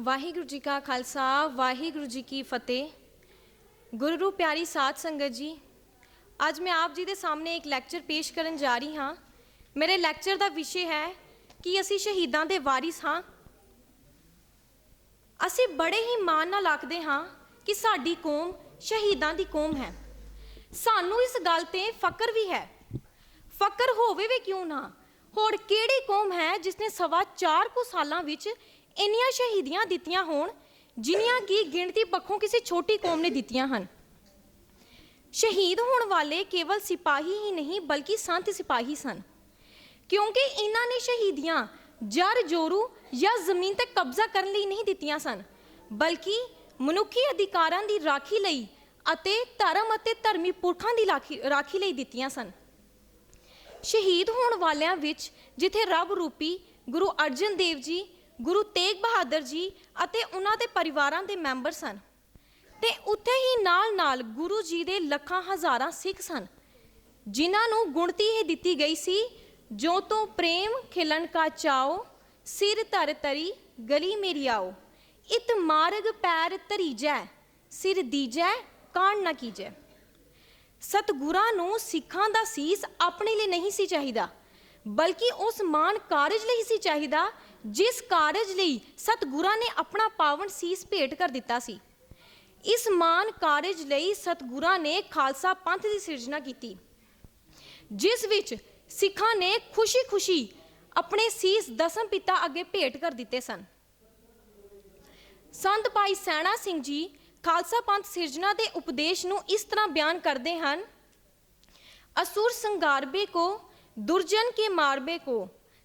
ਵਾਹਿਗੁਰੂ ਜੀ ਕਾ ਖਾਲਸਾ, ਵਾਹਿਗੁਰੂ ਜੀ ਕੀ ਫਤਿਹ। ਗੁਰੂ ਪਿਆਰੀ ਸਾਧ ਸੰਗਤ ਜੀ, ਅੱਜ ਮੈਂ ਆਪ ਜੀ ਦੇ ਸਾਹਮਣੇ ਇੱਕ ਲੈਕਚਰ ਪੇਸ਼ ਕਰਨ ਜਾ ਰਹੀ ਹਾਂ। ਮੇਰੇ ਲੈਕਚਰ ਦਾ ਵਿਸ਼ੇ ਹੈ ਕਿ ਅਸੀਂ ਸ਼ਹੀਦਾਂ ਦੇ ਵਾਰਿਸ ਹਾਂ। ਅਸੀਂ ਬੜੇ ਹੀ ਮਾਣ ਨਾਲ ਆਖਦੇ ਹਾਂ ਕਿ ਸਾਡੀ ਕੌਮ ਸ਼ਹੀਦਾਂ ਦੀ ਕੌਮ ਹੈ। ਸਾਨੂੰ ਇਸ ਗੱਲ ਤੇ ਫਕਰ ਵੀ ਹੈ। ਫਕਰ ਹੋਵੇ ਵੀ ਕਿਉਂ ਨਾ? ਹੋਰ ਕਿਹੜੀ ਕੌਮ ਹੈ ਜਿਸ ਨੇ ਸਵਾ ਚਾਰ ਕੁ ਸਾਲਾਂ ਵਿੱਚ ਇੰਨੀਆਂ ਸ਼ਹੀਦੀਆਂ ਦਿੱਤੀਆਂ ਹੋਣ, ਜਿਨੀਆਂ ਕਿ ਗਿਣਤੀ ਪੱਖੋਂ ਕਿਸੇ ਛੋਟੀ ਕੌਮ ਨੇ ਦਿੱਤੀਆਂ ਹਨ। ਸ਼ਹੀਦ ਹੋਣ ਵਾਲੇ ਕੇਵਲ ਸਿਪਾਹੀ ਹੀ ਨਹੀਂ, ਬਲਕਿ ਸੰਤ ਸਿਪਾਹੀ ਸਨ। ਕਿਉਂਕਿ ਇਹਨਾਂ ਨੇ ਸ਼ਹੀਦੀਆਂ ਜਰ ਜੋਰੂ ਜਾਂ ਜ਼ਮੀਨ ਤੇ ਕਬਜ਼ਾ ਕਰਨ ਲਈ ਨਹੀਂ ਦਿੱਤੀਆਂ ਸਨ, ਬਲਕਿ ਮਨੁੱਖੀ ਅਧਿਕਾਰਾਂ ਦੀ ਰਾਖੀ ਲਈ ਅਤੇ ਧਰਮ ਅਤੇ ਧਰਮੀ ਪੁਰਖਾਂ ਦੀ ਰਾਖੀ ਰਾਖੀ ਲਈ ਦਿੱਤੀਆਂ ਸਨ। ਸ਼ਹੀਦ ਹੋਣ ਵਾਲਿਆਂ ਵਿੱਚ ਜਿੱਥੇ ਰੱਬ ਰੂਪੀ ਗੁਰੂ ਅਰਜਨ ਦੇਵ ਜੀ ਗੁਰੂ ਤੇਗ ਬਹਾਦਰ ਜੀ ਅਤੇ ਉਹਨਾਂ ਦੇ ਪਰਿਵਾਰਾਂ ਦੇ ਮੈਂਬਰ ਸਨ। ਤੇ ਉੱਥੇ ਹੀ ਨਾਲ-ਨਾਲ ਗੁਰੂ ਜੀ ਦੇ ਲੱਖਾਂ ਹਜ਼ਾਰਾਂ ਸਿੱਖ ਸਨ, ਜਿਨ੍ਹਾਂ ਨੂੰ ਗੁਣਤੀ ਇਹ ਦਿੱਤੀ ਗਈ ਸੀ, ਜੋ ਤੋਂ ਪ੍ਰੇਮ ਖਿਲਣ ਕਾ ਚਾਓ ਸਿਰ ਧਰ ਤਰੀ, ਗਲੀ ਮੇਰੀ ਆਓ। ਇਤ ਮਾਰਗ ਪੈਰ ਧਰੀਜੈ, ਸਿਰ ਦੀਜੈ, ਕਾਣ ਨਾ ਕੀਜੈ। ਸਤਗੁਰਾਂ ਨੂੰ ਸਿੱਖਾਂ ਦਾ ਸੀਸ ਆਪਣੇ ਲਈ ਨਹੀਂ ਸੀ ਚਾਹੀਦਾ। ਬਲਕਿ ਉਸ ਮਾਨ ਕਾਰਜ ਲਈ ਸੀ ਚਾਹੀਦਾ, ਜਿਸ ਕਾਰਜ ਲਈ ਸਤਗੁਰਾਂ ਨੇ ਆਪਣਾ ਪਾਵਨ ਸੀਸ ਭੇਟ ਕਰ ਦਿੱਤਾ ਸੀ। ਇਸ ਮਾਨ ਕਾਰਜ ਲਈ ਸਤਗੁਰਾਂ ਨੇ ਖਾਲਸਾ ਪੰਥ ਦੀ ਸਿਰਜਣਾ ਕੀਤੀ, ਜਿਸ ਵਿੱਚ ਸਿੱਖਾਂ ਨੇ ਖੁਸ਼ੀ-ਖੁਸ਼ੀ ਆਪਣੇ ਸੀਸ ਦਸਮ ਪਿਤਾ ਅੱਗੇ ਭੇਟ ਕਰ ਦਿੱਤੇ ਸਨ। ਸੰਤ ਭਾਈ ਸੈਣਾ ਸਿੰਘ ਜੀ ਖਾਲਸਾ ਪੰਥ ਸਿਰਜਣਾ ਦੇ ਉਪਦੇਸ਼ ਨੂੰ ਇਸ ਤਰ੍ਹਾਂ ਬਿਆਨ ਕਰਦੇ ਹਨ, ਅਸੂਰ ਸੰਗਾਰਬੇ ਕੋ दुर्जन के मारबे को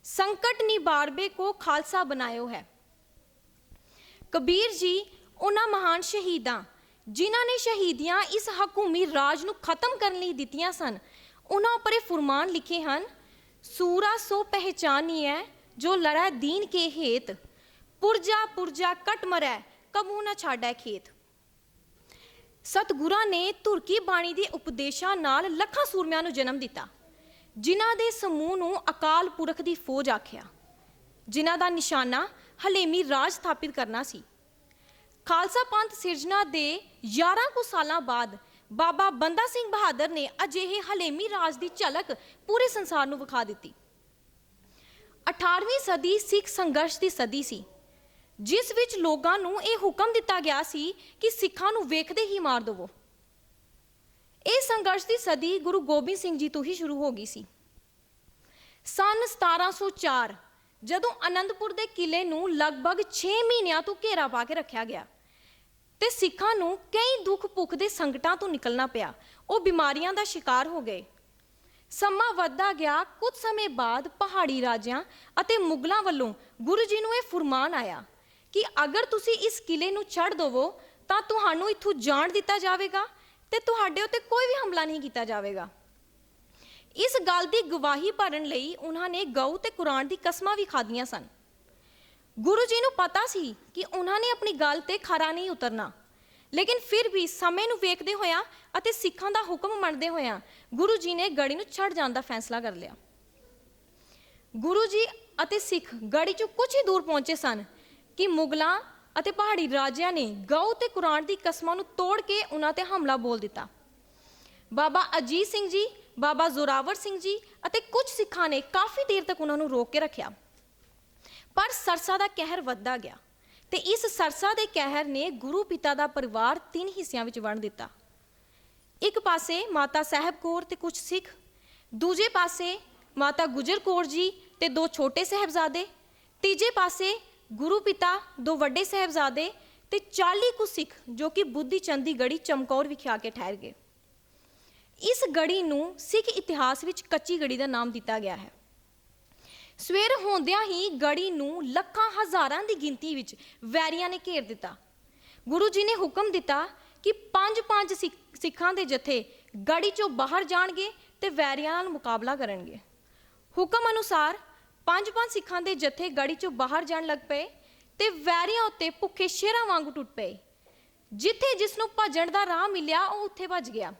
संकट निबारबे को खालसा बनायो है ਕਬੀਰ ਜੀ ਉਹਨਾਂ ਮਹਾਨ ਸ਼ਹੀਦਾਂ ਜਿਨ੍ਹਾਂ ਨੇ ਸ਼ਹੀਦੀਆਂ ਇਸ ਹਕੂਮੀ ਰਾਜ ਨੂੰ ਖਤਮ ਕਰਨ ਲਈ ਦਿੱਤੀਆਂ ਸਨ ਉਹਨਾਂ ਉੱਪਰ ਇਹ ਫੁਰਮਾਨ ਲਿਖੇ ਹਨ ਸੂਰਾ ਸੋ ਪਹਿਚਾਨੀਐ ਜੋ ਲੜੈ ਦੀਨ ਕੇ ਹੇਤ ਪੁਰਜਾ ਪੁਰਜਾ ਕਟ ਮਰੈ ਕਬੂ ਨਾ ਛਾੜੈ ਖੇਤ ਸਤਗੁਰਾਂ ਨੇ ਤੁਰਕੀ ਬਾਣੀ ਦੇ ਉਪਦੇਸ਼ਾਂ ਨਾਲ ਲੱਖਾਂ ਸੂਰਮਿਆਂ ਨੂੰ ਜਨਮ ਦਿੱਤਾ ਜਿਨ੍ਹਾਂ ਦੇ ਸਮੂਹ ਨੂੰ ਅਕਾਲ ਪੁਰਖ ਦੀ ਫੌਜ ਆਖਿਆ। ਜਿਨ੍ਹਾਂ ਦਾ ਨਿਸ਼ਾਨਾ ਹਲੇਮੀ ਰਾਜ ਸਥਾਪਿਤ ਕਰਨਾ ਸੀ। ਖਾਲਸਾ ਪੰਥ ਸਿਰਜਣਾ ਦੇ 11 ਕੁ ਸਾਲਾਂ ਬਾਅਦ ਬਾਬਾ ਬੰਦਾ ਸਿੰਘ ਬਹਾਦਰ ਨੇ ਅਜਿਹੇ ਹਲੇਮੀ ਰਾਜ ਦੀ ਝਲਕ ਪੂਰੇ ਸੰਸਾਰ ਨੂੰ ਵਿਖਾ ਦਿੱਤੀ। 18ਵੀਂ ਸਦੀ ਸਿੱਖ ਸੰਘਰਸ਼ ਦੀ ਸਦੀ ਸੀ, ਜਿਸ ਵਿੱਚ ਲੋਕਾਂ ਨੂੰ ਇਹ ਹੁਕਮ ਦਿੱਤਾ ਗਿਆ ਸੀ ਕਿ ਸਿੱਖਾਂ ਨੂੰ ਵੇਖਦੇ ਹੀ ਮਾਰ ਦੇਵੋ। ਇਹ ਸੰਘਰਸ਼ ਦੀ ਸਦੀ ਗੁਰੂ ਗੋਬਿੰਦ ਸਿੰਘ ਜੀ ਤੋਂ ਹੀ ਸ਼ੁਰੂ ਹੋ ਗਈ ਸੀ। ਸਨ 1704 ਜਦੋਂ ਅਨੰਦਪੁਰ ਦੇ ਕਿਲੇ ਨੂੰ ਲਗਭਗ 6 ਮਹੀਨਿਆਂ ਤੋਂ ਘੇਰਾ ਪਾ ਕੇ ਰੱਖਿਆ ਗਿਆ ਤੇ ਸਿੱਖਾਂ ਨੂੰ ਕਈ ਦੁੱਖ ਭੁੱਖ ਦੇ ਸੰਕਟਾਂ ਤੋਂ ਨਿਕਲਣਾ ਪਿਆ, ਉਹ ਬਿਮਾਰੀਆਂ ਦਾ ਸ਼ਿਕਾਰ ਹੋ ਗਏ। ਸਮਾਂ ਵੱਧਦਾ ਗਿਆ, ਕੁਝ ਸਮੇਂ ਬਾਅਦ ਪਹਾੜੀ ਰਾਜਿਆਂ ਅਤੇ ਮੁਗਲਾਂ ਵੱਲੋਂ ਗੁਰੂ ਜੀ ਨੂੰ ਇਹ ਫੁਰਮਾਨ ਆਇਆ ਕਿ ਅਗਰ ਤੁਸੀਂ ਇਸ ਕਿਲੇ ਨੂੰ ਛੱਡ ਦਵੋ, ਤਾਂ ਤੁਹਾਨੂੰ ਇੱਥੋਂ ਜਾਣ ਦਿੱਤਾ ਜਾਵੇਗਾ। ਤੇ ਤੁਹਾਡੇ ਉੱਤੇ ਕੋਈ ਵੀ ਹਮਲਾ ਨਹੀਂ ਕੀਤਾ ਜਾਵੇਗਾ। ਇਸ ਗੱਲ ਦੀ ਗਵਾਹੀ ਭਰਨ ਲਈ ਉਹਨਾਂ ਨੇ ਗਊ ਤੇ ਕੁਰਾਨ ਦੀ ਕਸਮਾਂ ਵੀ ਖਾਧੀਆਂ ਸਨ। ਗੁਰੂ ਜੀ ਨੂੰ ਪਤਾ ਸੀ ਕਿ ਉਹਨਾਂ ਨੇ ਆਪਣੀ ਗੱਲ ਤੇ ਖਰਾ ਨਹੀਂ ਉਤਰਨਾ। ਲੇਕਿਨ ਫਿਰ ਵੀ ਸਮੇਂ ਨੂੰ ਵੇਖਦੇ ਹੋਇਆ ਅਤੇ ਸਿੱਖਾਂ ਦਾ ਹੁਕਮ ਮੰਨਦੇ ਹੋਇਆ ਗੁਰੂ ਜੀ ਨੇ ਗੜੀ ਨੂੰ ਛੱਡ ਜਾਣ ਦਾ ਫੈਸਲਾ ਕਰ ਲਿਆ। ਗੁਰੂ ਜੀ ਅਤੇ ਸਿੱਖ ਗੜੀ ਚੋਂ ਕੁਝ ਹੀ ਦੂਰ ਪਹੁੰਚੇ ਸਨ ਕਿ ਮੁਗਲਾਂ ਅਤੇ ਪਹਾੜੀ ਰਾਜਿਆਂ ਨੇ ਗਊ ਤੇ ਕੁਰਾਨ ਦੀ ਕਸਮਾਂ ਨੂੰ ਤੋੜ ਕੇ ਉਹਨਾਂ ਤੇ ਹਮਲਾ ਬੋਲ ਦਿੱਤਾ। ਬਾਬਾ ਅਜੀਤ ਸਿੰਘ ਜੀ, ਬਾਬਾ ਜ਼ੋਰਾਵਰ ਸਿੰਘ ਜੀ ਅਤੇ ਕੁਝ ਸਿੱਖਾਂ ਨੇ ਕਾਫੀ ਦੇਰ ਤੱਕ ਉਹਨਾਂ ਨੂੰ ਰੋਕ ਕੇ ਰੱਖਿਆ। ਪਰ ਸਰਸਾ ਦਾ ਕਹਿਰ ਵੱਧਦਾ ਗਿਆ ਤੇ ਇਸ ਸਰਸਾ ਦੇ ਕਹਿਰ ਨੇ ਗੁਰੂ ਪਿਤਾ ਦਾ ਪਰਿਵਾਰ ਤਿੰਨ ਹਿੱਸਿਆਂ ਵਿੱਚ ਵੰਡ ਦਿੱਤਾ। ਇੱਕ ਪਾਸੇ ਮਾਤਾ ਸਾਹਿਬ ਕੌਰ ਤੇ ਕੁਝ ਸਿੱਖ, ਦੂਜੇ ਪਾਸੇ ਮਾਤਾ ਗੁਜਰ ਕੌਰ ਜੀ ਤੇ ਦੋ ਛੋਟੇ ਸਹਿਬਜ਼ਾਦੇ, ਤੀਜੇ ਪਾਸੇ ਗੁਰੂ ਪਿਤਾ, ਦੋ ਵੱਡੇ ਸਹਿਬਜ਼ਾਦੇ ਤੇ 40 ਕੁ ਸਿੱਖ ਜੋ ਕਿ ਬੁੱਧੀ ਚੰਦੀ ਗੜੀ ਚਮਕੌਰ ਵਿਖੇ ਆ ਕੇ ਠਹਿਰ ਗਏ। ਇਸ ਗੜੀ ਨੂੰ ਸਿੱਖ ਇਤਿਹਾਸ ਵਿੱਚ ਕੱਚੀ ਗੜੀ ਦਾ ਨਾਮ ਦਿੱਤਾ ਗਿਆ ਹੈ। ਸਵੇਰ ਹੁੰਦਿਆਂ ਹੀ ਗੜੀ ਨੂੰ ਲੱਖਾਂ ਹਜ਼ਾਰਾਂ ਦੀ ਗਿਣਤੀ ਵਿੱਚ ਵੈਰੀਆਂ ਨੇ ਘੇਰ ਦਿੱਤਾ। ਗੁਰੂ ਜੀ ਨੇ ਹੁਕਮ ਦਿੱਤਾ ਕਿ ਪੰਜ ਪੰਜ ਸਿੱਖ- ਸਿੱਖਾਂ ਦੇ ਜਥੇ ਗੜੀ ਚੋਂ ਬਾਹਰ ਜਾਣਗੇ ਤੇ ਵੈਰੀਆਂ ਨਾਲ ਮੁਕਾਬਲਾ ਕਰਨਗੇ। ਹੁਕਮ ਅਨੁਸਾਰ ਪੰਜ ਪੰਜ ਸਿੱਖਾਂ ਦੇ ਜਥੇ ਗੜੀ ਚੋਂ ਬਾਹਰ ਜਾਣ ਲੱਗ ਪਏ ਤੇ ਵੈਰੀਆਂ ਉੱਤੇ ਭੁੱਖੇ ਸ਼ੇਰਾਂ ਵਾਂਗ ਟੁੱਟ ਪਏ। ਜਿੱਥੇ ਜਿਸ ਨੂੰ ਭੱਜਣ ਦਾ ਰਾਹ ਮਿਲਿਆ, ਉਹ ਉੱਥੇ ਭੱਜ ਗਿਆ।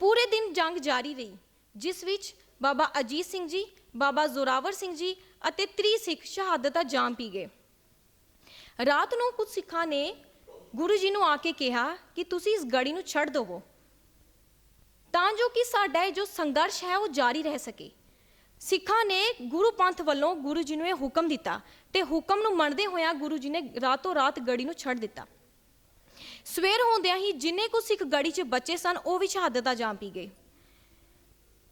ਪੂਰੇ ਦਿਨ ਜੰਗ ਜਾਰੀ ਰਹੀ, ਜਿਸ ਵਿੱਚ ਬਾਬਾ ਅਜੀਤ ਸਿੰਘ ਜੀ, ਬਾਬਾ ਜ਼ੋਰਾਵਰ ਸਿੰਘ ਜੀ ਅਤੇ 30 ਸਿੱਖ ਸ਼ਹਾਦਤਾਂ ਜਾਮ ਪੀ ਗਏ। ਰਾਤ ਨੂੰ ਕੁਝ ਸਿੱਖਾਂ ਨੇ ਗੁਰੂ ਜੀ ਨੂੰ ਆ ਕੇ ਕਿਹਾ ਕਿ ਤੁਸੀਂ ਇਸ ਗੜੀ ਨੂੰ ਛੱਡ ਦਿਵੋ, ਤਾਂ ਜੋ ਕਿ ਸਾਡਾ ਇਹ ਜੋ ਸੰਘਰਸ਼ ਹੈ, ਉਹ ਜਾਰੀ ਰਹਿ ਸਕੇ। ਸਿੱਖਾਂ ਨੇ ਗੁਰੂ ਪੰਥ ਵੱਲੋਂ ਗੁਰੂ ਜੀ ਨੂੰ ਇਹ ਹੁਕਮ ਦਿੱਤਾ ਤੇ ਹੁਕਮ ਨੂੰ ਮੰਨਦੇ ਹੋਇਆਂ ਗੁਰੂ ਜੀ ਨੇ ਰਾਤੋਂ ਰਾਤ ਗੜੀ ਨੂੰ ਛੱਡ ਦਿੱਤਾ। ਸਵੇਰ ਹੁੰਦਿਆਂ ਹੀ ਜਿੰਨੇ ਕੁ ਸਿੱਖ ਗੜੀ 'ਚ ਬੱਚੇ ਸਨ, ਉਹ ਵੀ ਸ਼ਹਾਦਤ ਦਾ ਜਾਮ ਪੀ ਗਏ।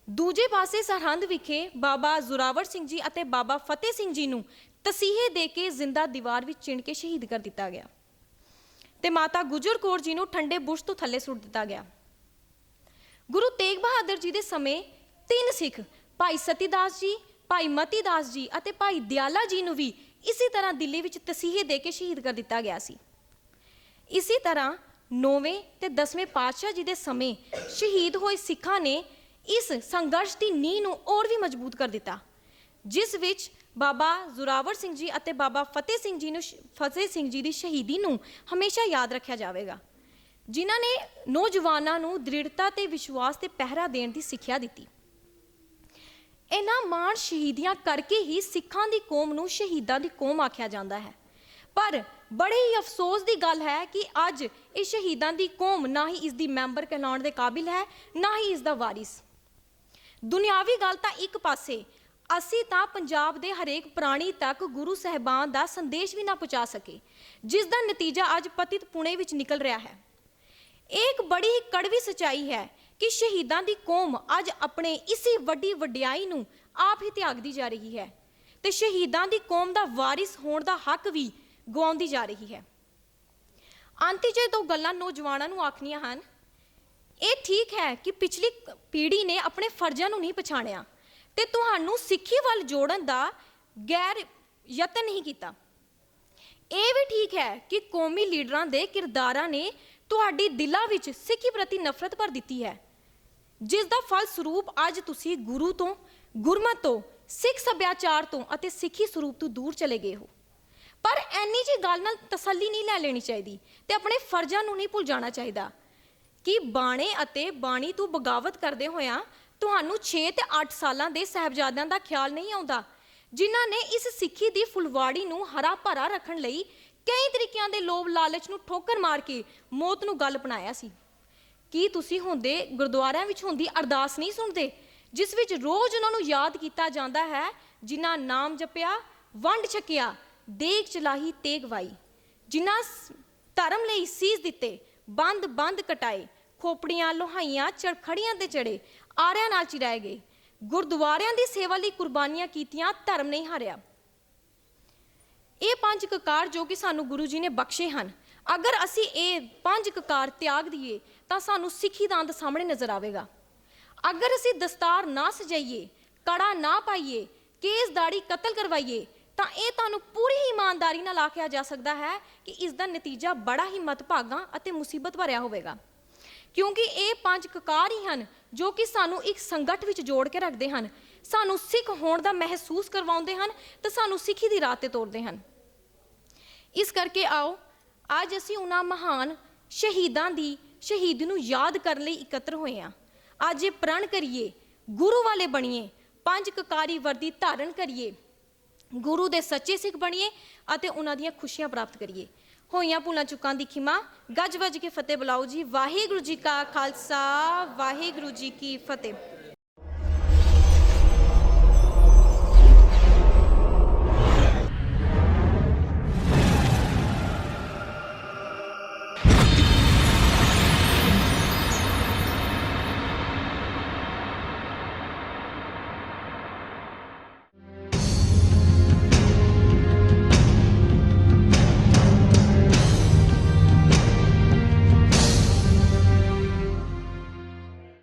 ਦੂਜੇ ਪਾਸੇ ਸਰਹੰਦ ਵਿਖੇ ਬਾਬਾ ਜ਼ੋਰਾਵਰ ਸਿੰਘ ਜੀ ਅਤੇ ਬਾਬਾ ਫਤਿਹ ਸਿੰਘ ਜੀ ਨੂੰ ਤਸੀਹੇ ਦੇ ਕੇ ਜ਼ਿੰਦਾ ਦੀਵਾਰ ਵਿੱਚ ਚਿਣ ਕੇ ਸ਼ਹੀਦ ਕਰ ਦਿੱਤਾ ਗਿਆ ਤੇ ਮਾਤਾ ਗੁਜਰ ਕੌਰ ਜੀ ਨੂੰ ਠੰਡੇ ਬੁਰਸ਼ ਤੋਂ ਥੱਲੇ ਸੁੱਟ ਦਿੱਤਾ ਗਿਆ। ਗੁਰੂ ਤੇਗ ਬਹਾਦਰ ਜੀ ਦੇ ਸਮੇਂ ਤਿੰਨ ਸਿੱਖ ਭਾਈ ਸਤੀਦਾਸ ਜੀ, ਭਾਈ ਮਤੀਦਾਸ ਜੀ ਅਤੇ ਭਾਈ ਦਿਆਲਾ ਜੀ ਨੂੰ ਵੀ ਇਸੇ ਤਰ੍ਹਾਂ ਦਿੱਲੀ ਵਿੱਚ ਤਸੀਹੇ ਦੇ ਕੇ ਸ਼ਹੀਦ ਕਰ ਦਿੱਤਾ ਗਿਆ ਸੀ। ਇਸੇ ਤਰ੍ਹਾਂ ਨੌਵੇਂ ਤੇ 10ਵੇਂ ਪਾਤਸ਼ਾਹ ਜੀ ਦੇ ਸਮੇਂ ਸ਼ਹੀਦ ਹੋਏ ਸਿੱਖਾਂ ਨੇ ਇਸ ਸੰਘਰਸ਼ ਦੀ ਨੀਂਹ ਨੂੰ ਹੋਰ ਵੀ ਮਜ਼ਬੂਤ ਕਰ ਦਿੱਤਾ, ਜਿਸ ਵਿੱਚ ਬਾਬਾ ਜ਼ੋਰਾਵਰ ਸਿੰਘ ਜੀ ਅਤੇ ਬਾਬਾ ਫਤਿਹ ਸਿੰਘ ਜੀ ਨੂੰ ਸ਼- ਫਤਿਹ ਸਿੰਘ ਜੀ ਦੀ ਸ਼ਹੀਦੀ ਨੂੰ ਹਮੇਸ਼ਾ ਯਾਦ ਰੱਖਿਆ ਜਾਵੇਗਾ, ਜਿਨ੍ਹਾਂ ਨੇ ਨੌਜਵਾਨਾਂ ਨੂੰ ਦ੍ਰਿੜਤਾ ਤੇ ਵਿਸ਼ਵਾਸ ਤੇ ਪਹਿਰਾ ਦੇਣ ਦੀ ਸਿੱਖਿਆ ਦਿੱਤੀ। ਇਹਨਾਂ ਮਾਣ ਸ਼ਹੀਦੀਆਂ ਕਰਕੇ ਹੀ ਸਿੱਖਾਂ ਦੀ ਕੌਮ ਨੂੰ ਸ਼ਹੀਦਾਂ ਦੀ ਕੌਮ ਆਖਿਆ ਜਾਂਦਾ ਹੈ। ਪਰ ਬੜੇ ਹੀ ਅਫਸੋਸ ਦੀ ਗੱਲ ਹੈ ਕਿ ਅੱਜ ਇਹ ਸ਼ਹੀਦਾਂ ਦੀ ਕੌਮ ਨਾ ਹੀ ਇਸ ਦੀ ਮੈਂਬਰ ਕਹਿਲਾਉਣ ਦੇ ਕਾਬਿਲ ਹੈ, ਨਾ ਹੀ ਇਸ ਦਾ ਵਾਰਿਸ। ਦੁਨਿਆਵੀ ਗੱਲ ਤਾਂ ਇੱਕ ਪਾਸੇ, ਅਸੀਂ ਤਾਂ ਪੰਜਾਬ ਦੇ ਹਰੇਕ ਪ੍ਰਾਣੀ ਤੱਕ ਗੁਰੂ ਸਹਿਬਾਨ ਦਾ ਸੰਦੇਸ਼ ਵੀ ਨਾ ਪਹੁੰਚਾ ਸਕੇ, ਜਿਸ ਦਾ ਨਤੀਜਾ ਅੱਜ ਪਤਿਤ ਪੁਣੇ ਵਿੱਚ ਨਿਕਲ ਰਿਹਾ ਹੈ। ਇਹ ਇੱਕ ਬੜੀ ਹੀ ਕੜਵੀ ਸਚਾਈ ਹੈ ਕਿ ਸ਼ਹੀਦਾਂ ਦੀ ਕੌਮ ਅੱਜ ਆਪਣੇ ਇਸੇ ਵੱਡੀ ਵਡਿਆਈ ਨੂੰ ਆਪ ਹੀ ਤਿਆਗਦੀ ਜਾ ਰਹੀ ਹੈ ਤੇ ਸ਼ਹੀਦਾਂ ਦੀ ਕੌਮ ਦਾ ਵਾਰਿਸ ਹੋਣ ਦਾ ਹੱਕ ਵੀ ਗਵਾਉਂਦੀ ਜਾ ਰਹੀ ਹੈ। ਅੰਤ ਜੇ ਦੋ ਗੱਲਾਂ ਨੌਜਵਾਨਾਂ ਨੂੰ ਆਖਣੀਆਂ ਹਨ। ਇਹ ਠੀਕ ਹੈ ਕਿ ਪਿਛਲੀ ਪੀੜ੍ਹੀ ਨੇ ਆਪਣੇ ਫਰਜ਼ਾਂ ਨੂੰ ਨਹੀਂ ਪਛਾਣਿਆ ਤੇ ਤੁਹਾਨੂੰ ਸਿੱਖੀ ਵੱਲ ਜੋੜਨ ਦਾ ਗੈਰ ਯਤਨ ਨਹੀਂ ਕੀਤਾ। ਇਹ ਵੀ ਠੀਕ ਹੈ ਕਿ ਕੌਮੀ ਲੀਡਰਾਂ ਦੇ ਕਿਰਦਾਰਾਂ ਨੇ ਤੁਹਾਡੀ ਦਿਲਾਂ ਵਿੱਚ ਸਿੱਖੀ ਪ੍ਰਤੀ ਨਫ਼ਰਤ ਭਰ ਦਿੱਤੀ ਹੈ। ਜਿਸ ਦਾ ਫਲ ਸਰੂਪ ਅੱਜ ਤੁਸੀਂ ਗੁਰੂ ਤੋਂ, ਗੁਰਮਤ ਤੋਂ, ਸਿੱਖ ਸੱਭਿਆਚਾਰ ਤੋਂ ਅਤੇ ਸਿੱਖੀ ਸਰੂਪ ਤੋਂ ਦੂਰ ਚਲੇ ਗਏ ਹੋ। ਪਰ ਐਨੀ ਜੀ ਗੱਲ ਨਾਲ ਤਸੱਲੀ ਨਹੀਂ ਲੈ ਲੈਣੀ ਚਾਹੀਦੀ ਤੇ ਆਪਣੇ ਫਰਜ਼ਾਂ ਨੂੰ ਨਹੀਂ ਭੁੱਲ ਜਾਣਾ ਚਾਹੀਦਾ ਕਿ ਬਾਣੇ ਅਤੇ ਬਾਣੀ ਤੋਂ ਬਗਾਵਤ ਕਰਦੇ ਹੋਇਆਂ ਤੁਹਾਨੂੰ 6 ਤੇ 8 ਸਾਲਾਂ ਦੇ ਸਹਿਬਜ਼ਾਦਿਆਂ ਦਾ ਖਿਆਲ ਨਹੀਂ ਆਉਂਦਾ, ਜਿਨ੍ਹਾਂ ਨੇ ਇਸ ਸਿੱਖੀ ਦੀ ਫੁਲਵਾੜੀ ਨੂੰ ਹਰਾ ਭਰਾ ਰੱਖਣ ਲਈ ਕਈ ਤਰੀਕਿਆਂ ਦੇ ਲੋਭ ਲਾਲਚ ਨੂੰ ਠੋਕਰ ਮਾਰ ਕੇ ਮੌਤ ਨੂੰ ਗੱਲ ਬਣਾਇਆ ਸੀ। ਕੀ ਤੁਸੀਂ ਹੁੰਦੇ ਗੁਰਦੁਆਰਿਆਂ ਵਿੱਚ ਹੁੰਦੀ ਅਰਦਾਸ ਨਹੀਂ ਸੁਣਦੇ? ਜਿਸ ਵਿੱਚ ਰੋਜ਼ ਉਹਨਾਂ ਨੂੰ ਯਾਦ ਕੀਤਾ ਜਾਂਦਾ ਹੈ, ਜਿਨ੍ਹਾਂ ਨਾਮ ਜਪਿਆ, ਵੰਡ ਛਕਿਆ, ਦੇਗ ਚਲਾਹੀ, ਤੇਗ ਵਾਈ। ਜਿਨ੍ਹਾਂ ਧਰਮ ਲਈ ਸੀਸ ਦਿੱਤੇ, ਬੰਦ ਬੰਦ ਕਟਾਏ, ਖੋਪੜੀਆਂ, ਲੋਹਾਈਆਂ ਚੜਖੜੀਆਂ ਤੇ ਚੜੇ, ਆਰਿਆਂ ਨਾਲ ਚਿਰਾਏ ਗਏ। ਗੁਰਦੁਆਰਿਆਂ ਦੀ ਸੇਵਾ ਲਈ ਕੁਰਬਾਨੀਆਂ ਕੀਤੀਆਂ, ਧਰਮ ਨਹੀਂ ਹਾਰਿਆ। ਇਹ ਪੰਜ ਕਕਾਰ ਜੋ ਕਿ ਸਾਨੂੰ ਗੁਰੂ ਜੀ ਨੇ ਬਖਸ਼ੇ ਹਨ। ਅਗਰ ਅਸੀਂ ਇਹ ਪੰਜ ਕਕਾਰ ਤਿਆਗ ਦਈਏ, ਤਾਂ ਸਾਨੂੰ ਸਿੱਖੀ ਦਾ ਅੰਤ ਸਾਹਮਣੇ ਨਜ਼ਰ ਆਵੇਗਾ। ਅਗਰ ਅਸੀਂ ਦਸਤਾਰ ਨਾ ਸਜਾਈਏ, ਕੜਾ ਨਾ ਪਾਈਏ, ਕੇਸ ਦਾੜੀ ਕਤਲ ਕਰਵਾਈਏ, ਤਾਂ ਇਹ ਤੁਹਾਨੂੰ ਪੂਰੀ ਇਮਾਨਦਾਰੀ ਨਾਲ ਆਖਿਆ ਜਾ ਸਕਦਾ ਹੈ ਕਿ ਇਸ ਦਾ ਨਤੀਜਾ ਬੜਾ ਹੀ ਮਤਭਾਗਾ ਅਤੇ ਮੁਸੀਬਤ ਭਰਿਆ ਹੋਵੇਗਾ। ਕਿਉਂਕਿ ਇਹ ਪੰਜ ਕਕਾਰ ਹੀ ਹਨ ਜੋ ਕਿ ਸਾਨੂੰ ਇੱਕ ਸੰਗਠ ਵਿੱਚ ਜੋੜ ਕੇ ਰੱਖਦੇ ਹਨ। ਸਾਨੂੰ ਸਿੱਖ ਹੋਣ ਦਾ ਮਹਿਸੂਸ ਕਰਵਾਉਂਦੇ ਹਨ ਤੇ ਸਾਨੂੰ ਸਿੱਖੀ ਦੀ ਰਾਹ ਤੇ ਤੋਰਦੇ ਹਨ। ਇਸ ਕਰਕੇ ਆਓ ਅੱਜ ਅਸੀਂ ਉਹਨਾਂ ਮਹਾਨ ਸ਼ਹੀਦਾਂ ਦੀ ਸ਼ਹੀਦੀ ਨੂੰ ਯਾਦ ਕਰਨ ਲਈ ਇਕੱਤਰ ਹੋਏ ਹਾਂ। ਅੱਜ ਇਹ ਪ੍ਰਣ ਕਰੀਏ, ਗੁਰੂ ਵਾਲੇ ਬਣੀਏ, ਪੰਜ ਕਕਾਰੀ ਵਰਦੀ ਧਾਰਨ ਕਰੀਏ, ਗੁਰੂ ਦੇ ਸੱਚੇ ਸਿੱਖ ਬਣੀਏ ਅਤੇ ਉਹਨਾਂ ਦੀਆਂ ਖੁਸ਼ੀਆਂ ਪ੍ਰਾਪਤ ਕਰੀਏ। ਹੋਈਆਂ ਭੁੱਲਾਂ ਚੁੱਕਾਂ ਦੀ ਖਿਮਾ, ਗੱਜ ਵੱਜ ਕੇ ਫਤਿਹ ਬੁਲਾਓ ਜੀ। ਵਾਹਿਗੁਰੂ ਜੀ ਕਾ ਖਾਲਸਾ, ਵਾਹਿਗੁਰੂ ਜੀ ਕੀ ਫਤਿਹ।